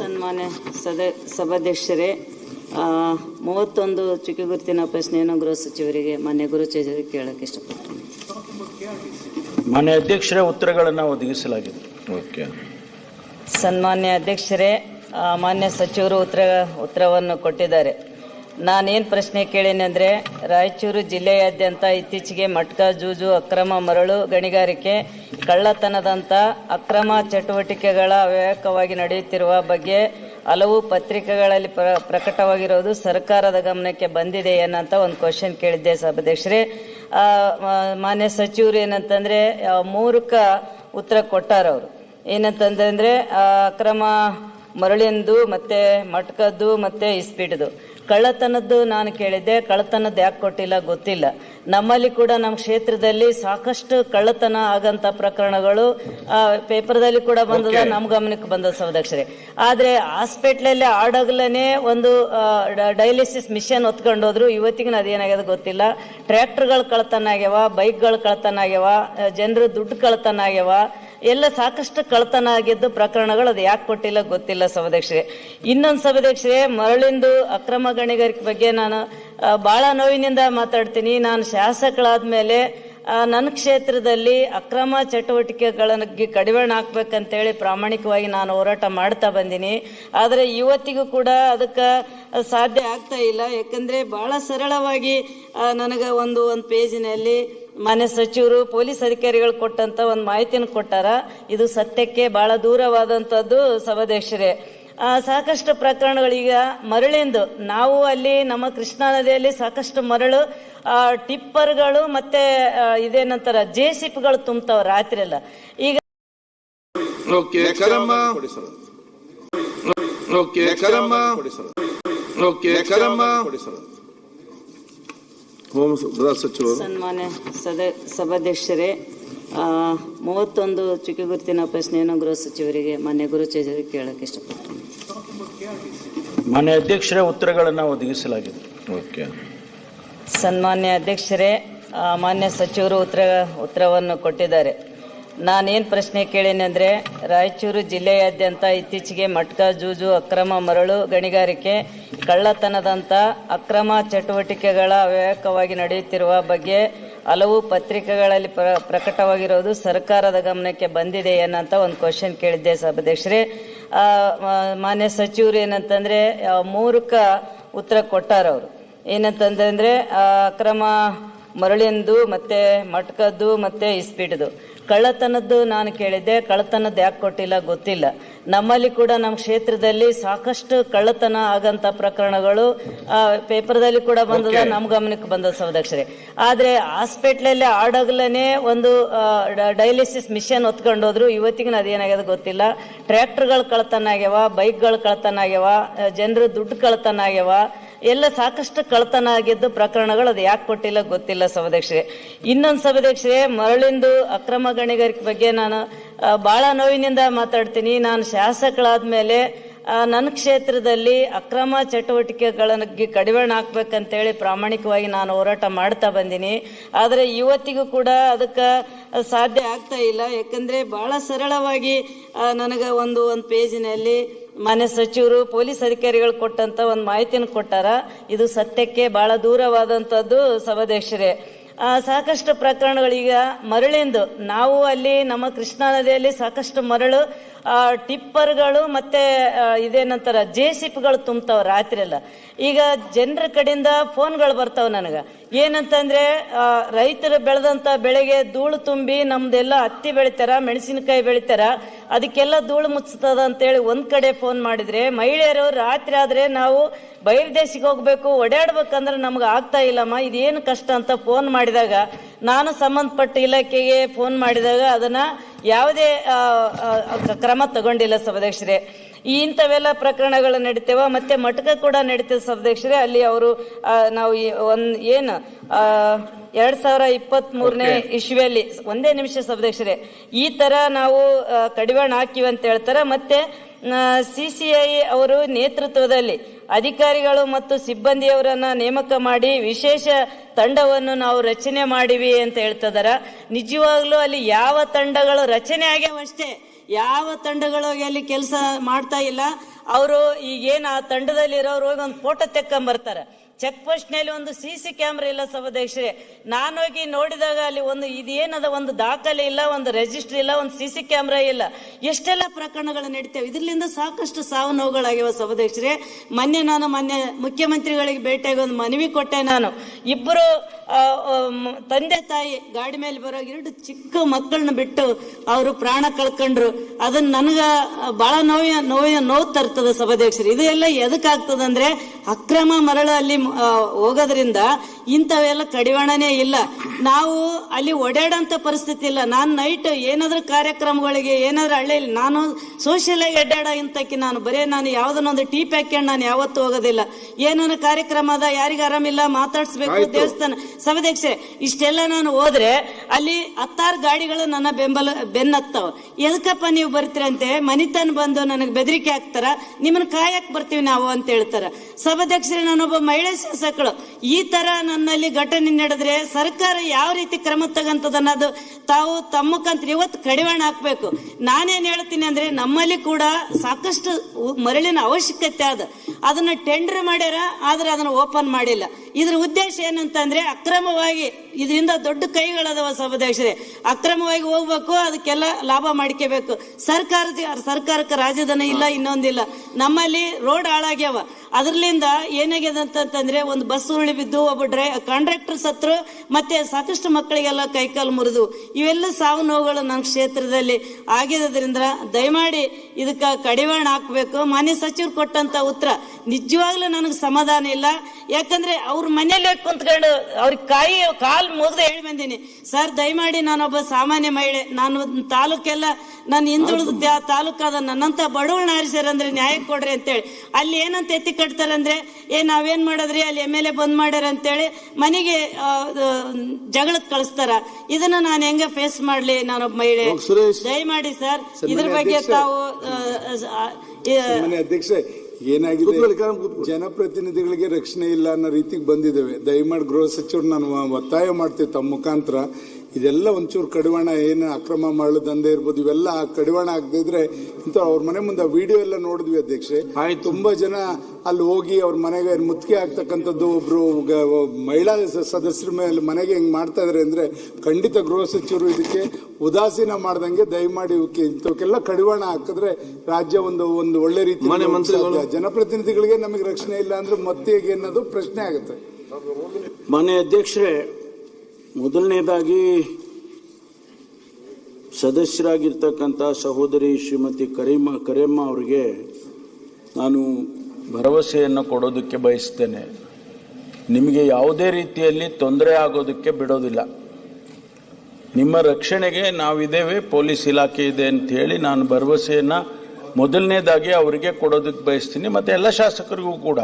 ಸನ್ಮಾನ್ಯ ಸದ ಸಭಾಧ್ಯಕ್ಷರೇ ಮೂವತ್ತೊಂದು ಚುಕ್ಕಿ ಗುರುತಿನ ಪ್ರಶ್ನೆಯನ್ನು ಗೃಹ ಸಚಿವರಿಗೆ ಮಾನ್ಯ ಗೃಹ ಸಚಿವರಿಗೆ ಕೇಳಕ್ಕೆ ಇಷ್ಟಪಡ್ತೀನಿ. ಮಾನ್ಯ ಅಧ್ಯಕ್ಷರೇ ಉತ್ತರಗಳನ್ನು ಒದಗಿಸಲಾಗಿದೆ. ಓಕೆ. ಸನ್ಮಾನ್ಯ ಅಧ್ಯಕ್ಷರೇ ಮಾನ್ಯ ಸಚಿವರು ಉತ್ತರ ಉತ್ತರವನ್ನು ಕೊಟ್ಟಿದ್ದಾರೆ. ನಾನೇನು ಪ್ರಶ್ನೆ ಕೇಳೀನಿ ಅಂದರೆ, ರಾಯಚೂರು ಜಿಲ್ಲೆಯಾದ್ಯಂತ ಇತ್ತೀಚೆಗೆ ಮಟ್ಕ, ಜೂಜು, ಅಕ್ರಮ ಮರಳು ಗಣಿಗಾರಿಕೆ ಕಳ್ಳತನದಂಥ ಅಕ್ರಮ ಚಟುವಟಿಕೆಗಳ ಅವ್ಯಾಕವಾಗಿ ನಡೆಯುತ್ತಿರುವ ಬಗ್ಗೆ ಹಲವು ಪತ್ರಿಕೆಗಳಲ್ಲಿ ಪ್ರ, ಪ್ರಕಟವಾಗಿರೋದು ಸರ್ಕಾರದ ಗಮನಕ್ಕೆ ಬಂದಿದೆ ಏನಂತ ಒಂದು ಕ್ವಶನ್ ಕೇಳಿದ್ದೆ ಸಭಾಧ್ಯಕ್ಷರೇ. ಮಾನ್ಯ ಸಚಿವರು ಏನಂತಂದರೆ ಮೂರಕ್ಕ ಉತ್ತರ ಕೊಟ್ಟಾರ ಅವರು. ಏನಂತಂದ್ರೆ ಅಕ್ರಮ ಮರಳಿಂದು ಮತ್ತೆ ಮಟ್ಕದ್ದು ಮತ್ತೆ ಇಸ್ಪೀಟ್ದು ಕಳ್ಳತನದ್ದು ನಾನು ಕೇಳಿದ್ದೆ ಕಳ್ಳತನದ್ದು ಯಾಕೆ ಕೊಟ್ಟಿಲ್ಲ ಗೊತ್ತಿಲ್ಲ. ನಮ್ಮಲ್ಲಿ ಕೂಡ ನಮ್ಮ ಕ್ಷೇತ್ರದಲ್ಲಿ ಸಾಕಷ್ಟು ಕಳ್ಳತನ ಆಗಂತ ಪ್ರಕರಣಗಳು ಪೇಪರ್ದಲ್ಲಿ ಕೂಡ ಬಂದದ ನಮ್ಮ ಗಮನಕ್ಕೆ ಬಂದ ಸೌದಕ್ಷರೇ ಆದ್ರೆ ಹಾಸ್ಪಿಟ್ಲಲ್ಲಿ ಆಡಗಲನೆ ಒಂದು ಡಯಾಲಿಸಿಸ್ ಮಿಷನ್ ಹೊತ್ಕೊಂಡು ಹೋದ್ರು ಇವತ್ತಿಗೆ ಅದೇನಾಗ್ಯದ ಗೊತ್ತಿಲ್ಲ. ಟ್ರ್ಯಾಕ್ಟರ್ಗಳು ಕಳ್ಳತನ ಆಗ್ಯಾವ ಬೈಕ್ಗಳು ಕಳ್ಳತನ ಆಗ್ಯಾವ ಜನರು ದುಡ್ಡು ಕಳ್ಳತನ ಆಗ್ಯಾವ. ಎಲ್ಲ ಸಾಕಷ್ಟು ಕಳ್ತನ ಆಗಿದ್ದು ಪ್ರಕರಣಗಳು ಅದು ಯಾಕೆ ಕೊಟ್ಟಿಲ್ಲ ಗೊತ್ತಿಲ್ಲ ಸಭಾಧ್ಯಕ್ಷರೇ. ಇನ್ನೊಂದು ಸಭಾಧ್ಯಕ್ಷರೇ, ಮರಳಿಂದು ಅಕ್ರಮ ಗಣಿಗಾರಿಕೆ ಬಗ್ಗೆ ನಾನು ಬಹಳ ನೋವಿನಿಂದ ಮಾತಾಡ್ತೀನಿ. ನಾನು ಶಾಸಕಳಾದ ಮೇಲೆ ನನ್ನ ಕ್ಷೇತ್ರದಲ್ಲಿ ಅಕ್ರಮ ಚಟುವಟಿಕೆಗಳಿಗೆ ಕಡಿವಾಣ ಹಾಕ್ಬೇಕಂತೇಳಿ ಪ್ರಾಮಾಣಿಕವಾಗಿ ನಾನು ಹೋರಾಟ ಮಾಡ್ತಾ ಬಂದೀನಿ. ಆದರೆ ಇವತ್ತಿಗೂ ಕೂಡ ಅದಕ್ಕೆ ಸಾಧ್ಯ ಆಗ್ತಾ ಇಲ್ಲ. ಯಾಕಂದರೆ ಭಾಳ ಸರಳವಾಗಿ ನನಗೆ ಒಂದು ಒಂದು ಪೇಜಿನಲ್ಲಿ ಮಾನ್ಯ ಸಚಿವರು ಪೊಲೀಸ್ ಅಧಿಕಾರಿಗಳು ಕೊಟ್ಟಂತ ಒಂದು ಮಾಹಿತಿಯನ್ನು ಕೊಟ್ಟಾರ. ಇದು ಸತ್ಯಕ್ಕೆ ಬಹಳ ದೂರವಾದಂಥದ್ದು ಸಭಾಧ್ಯಕ್ಷರೇ ಆ, ಸಾಕಷ್ಟು ಪ್ರಕರಣಗಳೀಗ ಮರಳಿಂದು. ನಾವು ಅಲ್ಲಿ ನಮ್ಮ ಕೃಷ್ಣಾ ನದಿಯಲ್ಲಿ ಸಾಕಷ್ಟು ಮರಳು ಆ, ಟಿಪ್ಪರ್ಗಳು ಮತ್ತೆ ಇದೇನಂತಾರ ಜೆ ಸಿಪ್ಗಳು ತುಂಬ್ತಾವ ರಾತ್ರಿ ಎಲ್ಲ ಈಗ ಓಕೆ ಕರಮ್ಮ ಓಕೆ ಕರಮ್ಮ ಓಕೆ ಕರಮ್ಮ ಹೋಮ್ ಗೃಹ ಸಚಿವರು. ಸನ್ಮಾನ್ಯ ಸದ ಸಭಾಧ್ಯಕ್ಷರೇ ಮೂವತ್ತೊಂದು ಚುಕ್ಕಿ ಗುರುತಿನ ಪ್ರಶ್ನೆಯನ್ನು ಗೃಹ ಸಚಿವರಿಗೆ ಮಾನ್ಯ ಗೃಹ ಸಚಿವರಿಗೆ ಕೇಳಕ್ಕೆ ಇಷ್ಟಪಡ್ತೀನಿ. ಮಾನ್ಯ ಅಧ್ಯಕ್ಷರೇ ಉತ್ತರಗಳನ್ನು ಒದಗಿಸಲಾಗಿದೆ. ಓಕೆ. ಸನ್ಮಾನ್ಯ ಅಧ್ಯಕ್ಷರೇ ಮಾನ್ಯ ಸಚಿವರು ಉತ್ತರ ಉತ್ತರವನ್ನು ಕೊಟ್ಟಿದ್ದಾರೆ. ನಾನೇನು ಪ್ರಶ್ನೆ ಕೇಳೀನಿ ಅಂದರೆ, ರಾಯಚೂರು ಜಿಲ್ಲೆಯಾದ್ಯಂತ ಇತ್ತೀಚೆಗೆ ಮಟ್ಕ, ಜೂಜು, ಅಕ್ರಮ ಮರಳು ಗಣಿಗಾರಿಕೆ ಕಳ್ಳತನದಂಥ ಅಕ್ರಮ ಚಟುವಟಿಕೆಗಳ ಅವ್ಯಾಕವಾಗಿ ನಡೆಯುತ್ತಿರುವ ಬಗ್ಗೆ ಹಲವು ಪತ್ರಿಕೆಗಳಲ್ಲಿ ಪ್ರ, ಪ್ರಕಟವಾಗಿರೋದು ಸರ್ಕಾರದ ಗಮನಕ್ಕೆ ಬಂದಿದೆ ಏನಂತ ಒಂದು ಕ್ವಶನ್ ಕೇಳಿದ್ದೆ ಸಭಾಧ್ಯಕ್ಷರೇ. ಮಾನ್ಯ ಸಚಿವರು ಏನಂತಂದರೆ ಮೂರುಕ ಮೂರಕ್ಕ ಉತ್ತರ ಕೊಟ್ಟಾರ ಅವರು. ಏನಂತಂದ್ರೆ ಅಕ್ರಮ ಮರಳಿಂದು ಮತ್ತೆ ಮಟ್ಕದ್ದು ಮತ್ತೆ ಇಸ್ಪೀಟ್ದು ಕಳ್ಳತನದ್ದು ನಾನು ಕೇಳಿದ್ದೆ ಕಳ್ಳತನದ್ದು ಯಾಕೆ ಕೊಟ್ಟಿಲ್ಲ ಗೊತ್ತಿಲ್ಲ. ನಮ್ಮಲ್ಲಿ ಕೂಡ ನಮ್ಮ ಕ್ಷೇತ್ರದಲ್ಲಿ ಸಾಕಷ್ಟು ಕಳ್ಳತನ ಆಗಂತ ಪ್ರಕರಣಗಳು ಆ, ಪೇಪರ್ದಲ್ಲಿ ಕೂಡ ಬಂದದ ನಮ್ಮ ಗಮನಕ್ಕೆ ಬಂದ ಸಭಾಧ್ಯಕ್ಷರೇ ಆದ್ರೆ ಹಾಸ್ಪಿಟ್ಲಲ್ಲಿ ಆಡಗ್ಲೇ ಒಂದು ಡಯಾಲಿಸಿಸ್ ಮಿಷನ್ ಹೊತ್ಕೊಂಡು ಹೋದ್ರು ಇವತ್ತಿಗೆ ಅದೇನಾಗ್ಯದ ಗೊತ್ತಿಲ್ಲ. ಟ್ರ್ಯಾಕ್ಟರ್ಗಳು ಕಳ್ಳತನ ಆಗ್ಯಾವ ಬೈಕ್ಗಳು ಕಳ್ಳತನ ಆಗ್ಯಾವ ಜನರು ದುಡ್ಡು ಕಳ್ಳತನ ಆಗ್ಯಾವ. ಎಲ್ಲ ಸಾಕಷ್ಟು ಕಳ್ತನ ಆಗಿದ್ದು ಪ್ರಕರಣಗಳು ಅದು ಯಾಕೆ ಕೊಟ್ಟಿಲ್ಲ ಗೊತ್ತಿಲ್ಲ ಸಭಾಧ್ಯಕ್ಷರೇ. ಇನ್ನೊಂದು ಸಭಾಧ್ಯಕ್ಷರೇ, ಮರಳಿಂದು ಅಕ್ರಮ ಗಣಿಗಾರಿಕೆ ಬಗ್ಗೆ ನಾನು ಭಾಳ ನೋವಿನಿಂದ ಮಾತಾಡ್ತೀನಿ. ನಾನು ಶಾಸಕಳಾದ ಮೇಲೆ ನನ್ನ ಕ್ಷೇತ್ರದಲ್ಲಿ ಅಕ್ರಮ ಚಟುವಟಿಕೆಗಳಿಗೆ ಕಡಿವಾಣ ಹಾಕ್ಬೇಕಂತೇಳಿ ಪ್ರಾಮಾಣಿಕವಾಗಿ ನಾನು ಹೋರಾಟ ಮಾಡ್ತಾ ಬಂದೀನಿ. ಆದರೆ ಇವತ್ತಿಗೂ ಕೂಡ ಅದಕ್ಕೆ ಸಾಧ್ಯ ಆಗ್ತಾ ಇಲ್ಲ. ಯಾಕಂದರೆ ಭಾಳ ಸರಳವಾಗಿ ನನಗೆ ಒಂದು ಒಂದು ಪೇಜಿನಲ್ಲಿ ಮಾನ್ಯ ಸಚಿವರು, ಪೊಲೀಸ್ ಅಧಿಕಾರಿಗಳು ಕೊಟ್ಟಂತ ಒಂದು ಮಾಹಿತಿಯನ್ನು ಕೊಟ್ಟಾರ. ಇದು ಸತ್ಯಕ್ಕೆ ಬಹಳ ದೂರವಾದಂಥದ್ದು ಸಭಾಧ್ಯಕ್ಷರೇ ಸಾಕಷ್ಟು ಪ್ರಕರಣಗಳೀಗ ಮರಳಿಂದು. ನಾವು ಅಲ್ಲಿ ನಮ್ಮ ಕೃಷ್ಣಾ ನದಿಯಲ್ಲಿ ಸಾಕಷ್ಟು ಮರಳು ಟಿಪ್ಪರ್ಗಳು ಮತ್ತೆ ಇದೇನಂತಾರ ಜೆ ಸಿಪ್ಗಳು ತುಂಬ್ತಾವ ರಾತ್ರಿ ಎಲ್ಲ ಈಗ ಜನರ ಕಡೆಯಿಂದ ಫೋನ್ಗಳು ಬರ್ತಾವ ನನಗೆ. ಏನಂತಂದ್ರೆ ರೈತರು ಬೆಳೆದಂತ ಬೆಳೆಗೆ ಧೂಳು ತುಂಬಿ ನಮ್ದೆಲ್ಲ ಹತ್ತಿ ಬೆಳಿತಾರ, ಮೆಣಸಿನಕಾಯಿ ಬೆಳಿತಾರ, ಅದಕ್ಕೆಲ್ಲ ಧೂಳು ಮುಚ್ಚತದ ಅಂತೇಳಿ ಒಂದ್ ಕಡೆ ಫೋನ್ ಮಾಡಿದ್ರೆ, ಮಹಿಳೆಯರು ರಾತ್ರಿ ಆದ್ರೆ ನಾವು ಬಹಿರ್ದೇಶಕ್ಕೆ ಹೋಗ್ಬೇಕು, ಓಡಾಡ್ಬೇಕಂದ್ರೆ ನಮ್ಗೆ ಆಗ್ತಾ ಇಲ್ಲಮ್ಮ, ಇದೇನು ಕಷ್ಟ ಅಂತ ಫೋನ್ ಮಾಡಿದಾಗ, ನಾನು ಸಂಬಂಧಪಟ್ಟ ಇಲಾಖೆಗೆ ಫೋನ್ ಮಾಡಿದಾಗ ಅದನ್ನ ಯಾವುದೇ ಕ್ರಮ ತಗೊಂಡಿಲ್ಲ ಸಭಾಧ್ಯಕ್ಷರೇ ಈ ಇಂಥವೆಲ್ಲ ಪ್ರಕರಣಗಳು ನಡೀತೇವ ಮತ್ತೆ ಮಟಕ ಕೂಡ ನಡೀತೇವೆ ಸಭಾಧ್ಯಕ್ಷರೇ ಅಲ್ಲಿ ಅವರು ನಾವು ಒಂದ್ ಏನು ಎರಡ್ ಸಾವಿರ ಇಪ್ಪತ್ತ್ ಮೂರನೇ ಇಶ್ವಿಯಲ್ಲಿ ಒಂದೇ ನಿಮಿಷ ಸಭಾಧ್ಯಕ್ಷರೇ ಈ ತರ ನಾವು ಕಡಿವಾಣ ಹಾಕಿವಿ ಅಂತ ಹೇಳ್ತಾರೆ ಮತ್ತೆ ಸಿಸಿಐ ಅವರು ನೇತೃತ್ವದಲ್ಲಿ ಅಧಿಕಾರಿಗಳು ಮತ್ತು ಸಿಬ್ಬಂದಿಯವರನ್ನ ನೇಮಕ ಮಾಡಿ ವಿಶೇಷ ತಂಡವನ್ನು ನಾವು ರಚನೆ ಮಾಡಿವಿ ಅಂತ ಹೇಳ್ತದರ ನಿಜವಾಗ್ಲೂ ಅಲ್ಲಿ ಯಾವ ತಂಡಗಳು ರಚನೆ ಆಗ್ಯಾವಷ್ಟೇ ಯಾವ ತಂಡಗಳು ಅಲ್ಲಿ ಕೆಲಸ ಮಾಡ್ತಾ ಇಲ್ಲ. ಅವರು ಈಗೇನು ಆ ತಂಡದಲ್ಲಿ ಇರೋರು ಹೋಗಿ ಒಂದು ಫೋಟೋ ತೆಕ್ಕೊಂಬರ್ತಾರೆ. ಚೆಕ್ ಪೋಸ್ಟ್ನಲ್ಲಿ ಒಂದು ಸಿ ಸಿ ಕ್ಯಾಮ್ರಾ ಇಲ್ಲ ಸಭಾಧ್ಯಕ್ಷರೇ ನಾನು ಹೋಗಿ ನೋಡಿದಾಗ ಅಲ್ಲಿ ಒಂದು ಇದೇನದ ಒಂದು ದಾಖಲೆ ಇಲ್ಲ, ಒಂದು ರೆಜಿಸ್ಟ್ರಿ ಇಲ್ಲ, ಒಂದು ಸಿ ಸಿ ಕ್ಯಾಮ್ರಾ ಇಲ್ಲ. ಎಷ್ಟೆಲ್ಲ ಪ್ರಕರಣಗಳು ನಡೀತೇವೆ? ಇದರಿಂದ ಸಾಕಷ್ಟು ಸಾವು ನೋವುಗಳಾಗಿವೆ ಸಭಾಧ್ಯಕ್ಷರೇ ಮೊನ್ನೆ ನಾನು ಮೊನ್ನೆ ಮುಖ್ಯಮಂತ್ರಿಗಳಿಗೆ ಭೇಟಿಯಾಗಿ ಒಂದು ಮನವಿ ಕೊಟ್ಟೆ ನಾನು. ಇಬ್ಬರು ತಂದೆ ತಾಯಿ ಗಾಡಿ ಮೇಲೆ ಬರೋ ಎರಡು ಚಿಕ್ಕ ಮಕ್ಕಳನ್ನ ಬಿಟ್ಟು ಅವರು ಪ್ರಾಣ ಕಳ್ಕೊಂಡ್ರು. ಅದನ್ನ ನನಗ ಬಹಳ ನೋವಿನ ನೋವಿನ ನೋವು ತರ್ತದ ಸಭಾಧ್ಯಕ್ಷರು ಇದೆಲ್ಲ ಎದಕ್ಕಾಗ್ತದಂದ್ರೆ ಅಕ್ರಮ ಮರಳು ಅಲ್ಲಿ ಹೋಗೋದ್ರಿಂದ ಇಂಥವೆಲ್ಲ ಕಡಿವಾಣನೇ ಇಲ್ಲ. ನಾವು ಅಲ್ಲಿ ಓಡಾಡೋಂಥ ಪರಿಸ್ಥಿತಿ ಇಲ್ಲ. ನಾನು ನೈಟ್ ಏನಾದ್ರೂ ಕಾರ್ಯಕ್ರಮಗಳಿಗೆ ಏನಾದ್ರೂ ಹಳ್ಳಿಯಲ್ಲಿ ನಾನು ಸೋಷಿಯಲಾಗಿ ಅಡ್ಡಾಡೋ ಇಂತಕ್ಕೆ ನಾನು ಬರೇ ನಾನು ಯಾವ್ದನ್ನೊಂದು ಟೀ ಪ್ಯಾಕೆಟ್ ನಾನು ಯಾವತ್ತೂ ಹೋಗೋದಿಲ್ಲ. ಏನಾದ್ರು ಕಾರ್ಯಕ್ರಮ ಅದ ಯಾರಿಗೂ ಆರಾಮಿಲ್ಲ ಮಾತಾಡಿಸ್ಬೇಕು. ದೇವಸ್ಥಾನ. ಸಭಾಧ್ಯಕ್ಷೆ ಇಷ್ಟೆಲ್ಲ ನಾನು ಹೋದ್ರೆ ಅಲ್ಲಿ ಹತ್ತಾರು ಗಾಡಿಗಳು ನನ್ನ ಬೆಂಬಲ ಬೆನ್ನತ್ತವ. ಎದಕ್ಕಪ್ಪ ನೀವು ಬರ್ತೀರಂತೆ ಮನಿತನ ಬಂದು ನನಗೆ ಬೆದರಿಕೆ ಹಾಕ್ತಾರ. ನಿಮ್ಮನ್ನ ಕಾಯಕ್ ಬರ್ತೀವಿ ನಾವು ಅಂತ ಹೇಳ್ತಾರ. ಸಭಾಧ್ಯಕ್ಷರೇ ನಾನೊಬ್ಬ ಮಹಿಳಾ ಶಾಸಕಳು ಈ ತರ ನನ್ನಲ್ಲಿ ಘಟನೆ ನಡೆದ್ರೆ ಸರ್ಕಾರ ಯಾವ ರೀತಿ ಕ್ರಮ ತಗಂತದ ಅನ್ನೋದು ತಾವು ತಮ್ಮ ಇವತ್ತು ಕಡಿವಾಣ ಹಾಕ್ಬೇಕು. ನಾನೇನ್ ಹೇಳ್ತೀನಿ ಅಂದ್ರೆ ನಮ್ಮಲ್ಲಿ ಕೂಡ ಸಾಕಷ್ಟು ಮರಳಿನ ಅವಶ್ಯಕತೆ ಅದ. ಅದನ್ನ ಟೆಂಡರ್ ಮಾಡ್ಯಾರ, ಆದ್ರೆ ಅದನ್ನ ಓಪನ್ ಮಾಡಿಲ್ಲ. ಇದ್ರ ಉದ್ದೇಶ ಏನಂತಂದ್ರೆ ಅಕ್ರಮವಾಗಿ ಇದರಿಂದ ದೊಡ್ಡ ಕೈಗಳದವ ಸಭಾಧ್ಯಕ್ಷರೇ ಅಕ್ರಮವಾಗಿ ಹೋಗ್ಬೇಕು ಅದಕ್ಕೆಲ್ಲ ಲಾಭ ಮಾಡ್ಕೋಬೇಕು ಸರ್ಕಾರದ ಸರ್ಕಾರಕ್ಕೆ ರಾಜಧನ ಇಲ್ಲ ಇನ್ನೊಂದಿಲ್ಲ. ನಮ್ಮಲ್ಲಿ ರೋಡ್ ಹಾಳಾಗ್ಯಾವ. ಅದರಲ್ಲಿಂದ ಏನಾಗ್ಯದ ಅಂತಂದ್ರೆ ಒಂದು ಬಸ್ ಉರುಳಿ ಬಿದ್ದು ಒಬ್ಬ ಡ್ರೈ ಕಾಂಟ್ರಾಕ್ಟರ್ ಸತ್ರು ಮತ್ತೆ ಸಾಕಷ್ಟು ಮಕ್ಕಳಿಗೆಲ್ಲ ಕೈಕಾಲು ಮುರಿದು ಇವೆಲ್ಲ ಸಾವು ನೋವುಗಳು ನಮ್ಮ ಕ್ಷೇತ್ರದಲ್ಲಿ ಆಗಿರೋದ್ರಿಂದ ದಯಮಾಡಿ ಇದಕ್ಕೆ ಕಡಿವಾಣ ಹಾಕ್ಬೇಕು. ಮಾನ್ಯ ಸಚಿವರು ಕೊಟ್ಟಂತ ಉತ್ತರ ನಿಜವಾಗ್ಲೂ ನನಗೆ ಸಮಾಧಾನ ಇಲ್ಲ. ಯಾಕಂದ್ರೆ ಅವ್ರ ಮನೇಲಿ ಕುಂತ್ಕೊಂಡು ಅವ್ರಿಗೆ ಕಾಯಿ ಕಾಲ್ ಮುಗ್ದು ಹೇಳಿ ಬಂದೀನಿ. ಸರ್ ದಯಮಾಡಿ ನಾನೊಬ್ಬ ಸಾಮಾನ್ಯ ಮಹಿಳೆ. ನಾನು ತಾಲೂಕೆಲ್ಲ ನಾನು ಹಿಂದುಳಿದ ತಾಲೂಕಾದ ನನ್ನಂತ ಬಡವಳನ್ನ ಆರಿಸ್ಯಾರಂದ್ರೆ ನ್ಯಾಯ ಕೊಡ್ರಿ ಅಂತೇಳಿ. ಅಲ್ಲಿ ಏನಂತ ಎತ್ತಿ ಕಟ್ತಾರಂದ್ರೆ ಏ ನಾವೇನ್ ಮಾಡೋದ್ರಿ? ಅಲ್ಲಿ ಎಂ ಎಲ್ ಎ ಬಂದ್ ಮಾಡ್ಯಾರ ಅಂತೇಳಿ ಮನೆಗೆ ಜಗಳಕ್ಕೆ ಕಳಿಸ್ತಾರ. ಇದನ್ನ ನಾನು ಹೆಂಗ ಫೇಸ್ ಮಾಡ್ಲಿ ನಾನೊಬ್ಬ ಮಹಿಳೆ. ದಯಮಾಡಿ ಸರ್ ಇದ್ರ ಬಗ್ಗೆ ತಾವು ಅಧ್ಯಕ್ಷೆ ಏನಾಗಿದೆ. ಜನಪ್ರತಿನಿಧಿಗಳಿಗೆ ರಕ್ಷಣೆ ಇಲ್ಲ ಅನ್ನೋ ರೀತಿಗೆ ಬಂದಿದ್ದೇವೆ. ದಯಮಾಡಿ ಗೃಹ ಸಚಿವರು ನಾನು ಒತ್ತಾಯ ಮಾಡ್ತೇವೆ ತಮ್ಮ ಮುಖಾಂತರ. ಇದೆಲ್ಲ ಒಂಚೂರು ಕಡಿವಾಣ ಏನು ಅಕ್ರಮ ಮಾಡಲು ದಂಧೆ ಇರ್ಬೋದು ಇವೆಲ್ಲ ಕಡಿವಾಣ ಆಗದಿದ್ರೆ ಇಂತ ಇಂಥ ಅವ್ರ ಮನೆ ಮುಂದೆ ವಿಡಿಯೋ ಎಲ್ಲ ನೋಡಿದ್ವಿ ಅಧ್ಯಕ್ಷೆ. ತುಂಬಾ ಜನ ಅಲ್ಲಿ ಹೋಗಿ ಅವ್ರ ಮನೆಗೆ ಮುತ್ತಿಗೆ ಆಗ್ತಕ್ಕಂಥದ್ದು ಒಬ್ರು ಮಹಿಳಾ ಸದಸ್ಯರ ಮೇಲೆ ಮನೆಗೆ ಹೆಂಗ್ ಮಾಡ್ತಾ ಇದಾರೆ ಅಂದ್ರೆ ಖಂಡಿತ ಗೃಹ ಸಚಿವರು ಇದಕ್ಕೆ ಉದಾಸೀನ ಮಾಡ್ದಂಗೆ ದಯಮಾಡಿ ಇವಕ್ಕೆ ಇಂಥವಕ್ಕೆಲ್ಲ ಕಡಿವಾಣ ಹಾಕಿದ್ರೆ ರಾಜ್ಯ ಒಂದು ಒಂದು ಒಳ್ಳೆ ರೀತಿ. ಜನಪ್ರತಿನಿಧಿಗಳಿಗೆ ನಮಗೆ ರಕ್ಷಣೆ ಇಲ್ಲ ಅಂದ್ರೆ ಮತ್ತೆ ಹೇಗೆ ಅನ್ನೋದು ಪ್ರಶ್ನೆ ಆಗುತ್ತೆ ಮನೆ ಅಧ್ಯಕ್ಷರೇ ಮೊದಲನೇದಾಗಿ ಸದಸ್ಯರಾಗಿರ್ತಕ್ಕಂಥ ಸಹೋದರಿ ಶ್ರೀಮತಿ ಕರೀಮ, ಕರೇಮ್ಮ ಅವರಿಗೆ ನಾನು ಭರವಸೆಯನ್ನು ಕೊಡೋದಕ್ಕೆ ಬಯಸ್ತೇನೆ. ನಿಮಗೆ ಯಾವುದೇ ರೀತಿಯಲ್ಲಿ ತೊಂದರೆ ಆಗೋದಕ್ಕೆ ಬಿಡೋದಿಲ್ಲ. ನಿಮ್ಮ ರಕ್ಷಣೆಗೆ ನಾವಿದ್ದೇವೆ, ಪೊಲೀಸ್ ಇಲಾಖೆ ಇದೆ ಅಂಥೇಳಿ ನಾನು ಭರವಸೆಯನ್ನು ಮೊದಲನೇದಾಗಿ ಅವರಿಗೆ ಕೊಡೋದಕ್ಕೆ ಬಯಸ್ತೀನಿ, ಮತ್ತು ಎಲ್ಲ ಶಾಸಕರಿಗೂ ಕೂಡ.